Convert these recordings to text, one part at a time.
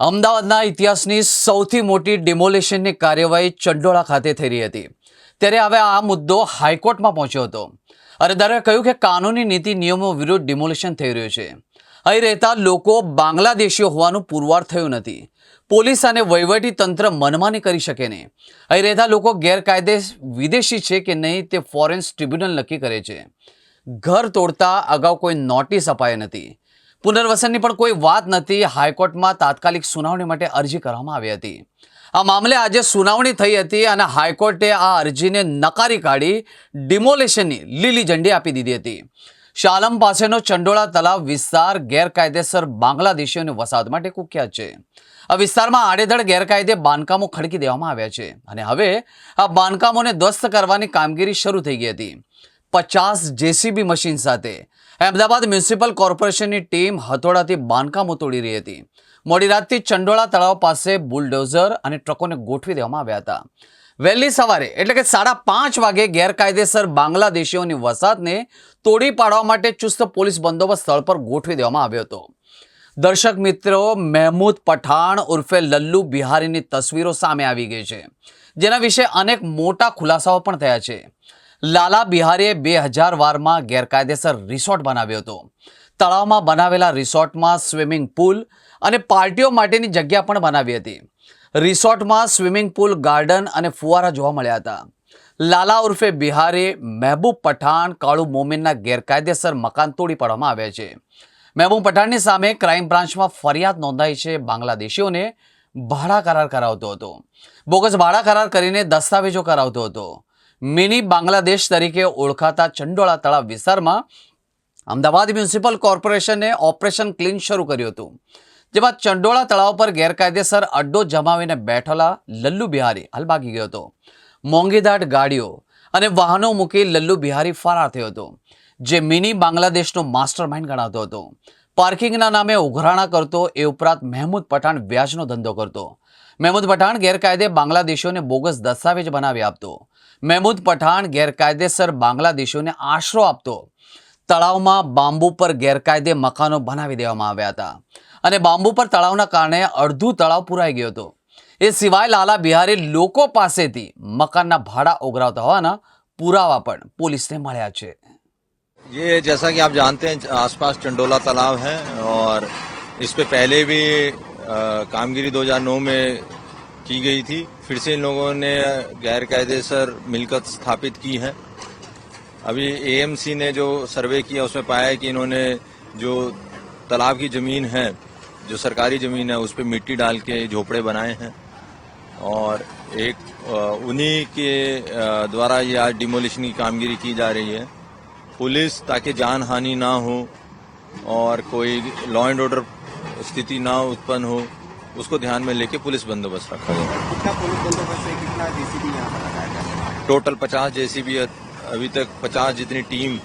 અમદાવાદના ઇતિહાસની સૌથી મોટી ડિમોલેશનની કાર્યવાહી ચંડોળા ખાતે થઈ રહી હતી. ત્યારે હવે આ મુદ્દો હાઈકોર્ટમાં પહોંચ્યો હતો. અરજદારે કહ્યું કે કાનૂની નીતિ નિયમો વિરુદ્ધ ડિમોલેશન થઈ રહ્યું છે. અહીં રહેતા લોકો બાંગ્લાદેશીઓ હોવાનું પુરવાર થયું નથી. પોલીસ અને વહીવટી તંત્ર મનમાની કરી શકે નહીં. અહીં રહેતા લોકો ગેરકાયદે વિદેશી છે કે નહીં તે ફોરેન્સ ટ્રિબ્યુનલ નક્કી કરે છે. ઘર તોડતા અગાઉ કોઈ નોટિસ અપાઈ નથી. પુનર્વસનની પણ કોઈ વાત નથી. હાઈકોર્ટમાં તાત્કાલિક સુનાવણી માટે અરજી કરવામાં આવી હતી. આ મામલે આજે સુનાવણી થઈ હતી અને હાઈકોર્ટે આ અરજીને નકારી કાઢી, ડિમોલેશનની લીલી ઝંડી આપી દીધી હતી. શાલમ પાસેનો ચંડોળા તલાવ વિસ્તાર ગેરકાયદેસર બાંગ્લાદેશીઓની વસાહત માટે કુખ્યાત છે. આ વિસ્તારમાં આડેધડ ગેરકાયદે બાંધકામો ખડકી દેવામાં આવ્યા છે. અને હવે આ બાંધકામોને ધ્વસ્ત કરવાની કામગીરી શરૂ થઈ ગઈ હતી. પચાસ જેસીબી મશીન સાથે. અમદાવાદ મ્યુનિસિપલ કોર્પોરેશનની ટીમ હથોડાથી બાંધકામો તોડી રહી હતી. મોડી રાતથી ચંડોળા તળાવ પાસે બુલડોઝર અને ટ્રકોને ગોઠવી દેવામાં આવ્યા હતા. વહેલી સવારે, એટલે કે સાડા પાંચ વાગે, ગેરકાયદેસર બાંગ્લાદેશીઓની વસાહતને તોડી પાડવા માટે ચુસ્ત પોલીસ બંદોબસ્ત સ્થળ પર ગોઠવી દેવામાં આવ્યો હતો. દર્શક મિત્રો, મહેમૂદ પઠાણ ઉર્ફે લલ્લુ બિહારીની તસવીરો સામે આવી ગઈ છે, જેના વિશે અનેક મોટા ખુલાસાઓ પણ થયા છે. લાલા બિહારીએ બે હજાર વારમાં ગેરકાયદેસર રિસોર્ટ બનાવ્યો હતો. તળાવમાં બનાવેલા રિસોર્ટમાં સ્વિમિંગ પુલ અને પાર્ટીઓ માટેની જગ્યા પણ બનાવી હતી. રિસોર્ટમાં સ્વિમિંગ પુલ, ગાર્ડન અને ફુવારા જોવા મળ્યા હતા. લાલા ઉર્ફે બિહારે મહેબૂબ પઠાણ, કાળુ મોમિનના ગેરકાયદેસર મકાન તોડી પાડવામાં આવ્યા છે. મહેબૂબ પઠાણની સામે ક્રાઇમ બ્રાન્ચમાં ફરિયાદ નોંધાઈ છે. બાંગ્લાદેશીઓને ભાડા કરાર કરાવતો હતો. બોગસ ભાડા કરાર કરીને દસ્તાવેજો કરાવતો હતો. મિની બાંગ્લાદેશ તરીકે ઓળખાતા ચંડોળા તળાવ વિસ્તારમાં અમદાવાદ મ્યુનિસિપલ કોર્પોરેશને ઓપરેશન ક્લીન શરૂ કર્યું હતું, જેમાં ચંડોળા તળાવ પર ગેરકાયદેસર અડ્ડો જમાવીને બેઠેલા લલ્લુ બિહારી હાલ ભાગી ગયો હતો, મોંઘીદાટ ગાડીઓ અને વાહનો મૂકી લલ્લુ બિહારી ફરાર થયો હતો, જે મિની બાંગ્લાદેશનો માસ્ટર માઇન્ડ ગણાતો હતો. પાર્કિંગના નામે ઉઘરાણા કરતો એ ઉપરાંત મહેમૂદ પઠાણ વ્યાજનો ધંધો કરતો. મહેમૂદ પઠાણ ગેરકાયદે બાંગ્લાદેશીઓને બોગસ દસ્તાવેજ બનાવી આપતો. મહેમૂદ પઠાણ ગેરકાયદેસર બાંગ્લાદેશીઓને આશરો આપતો તળાવમાં બાંબુ પર ગેરકાયદે મકાનો બનાવી દેવામાં આવ્યા હતા અને બાંબુ પર તળાવના કારણે અડધું તળાવ પુરાઈ ગયું હતું એ સિવાય લાલા બિહારી લોકો પાસેથી મકાનના ભાડા ઓગરાવતા હોવાના પુરાવા પણ પોલીસને મળ્યા છે ये जैसा कि आप जानते हैं आसपास चंडोला तालाब है और इस पे पहले भी अ, कामगिरी 2009 में की गई थी। फिर से इन लोगों ने गैर कायदेसर मिलकत स्थापित की है। अभी एएमसी ने जो सर्वे किया, उसमें पाया है कि इन्होंने जो तालाब की ज़मीन है, जो सरकारी ज़मीन है, उस पर मिट्टी डाल के झोपड़े बनाए हैं। और एक उन्हीं के द्वारा ये आज डिमोलिशन की कामगिरी की जा रही है। पुलिस ताकि जान हानि ना हो और कोई लॉ एंड ऑर्डर स्थिति ना उत्पन्न हो। उसको ध्यान में लेके पुलिस बंदोबस्त रखा गया। कितना पुलिस बंदोबस्त है? कितना जेसीबी यहाँ पर लगाया टोटल 50 जेसीबी अभी तक 50 जितनी टीम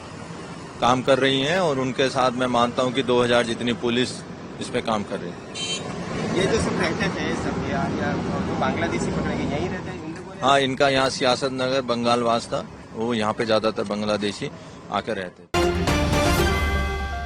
काम कर रही है और उनके साथ मैं मानता हूँ कि 2000 जितनी पुलिस इसमें काम कर रही है। ये जो सब रहते थे सब या, या जो बांग्लादेशी पकड़े गए यहीं रहते हैं? हाँ इनका यहाँ सियासत नगर बंगाल वास था। वो यहाँ पे ज़्यादातर बांग्लादेशी आकर रहते थे।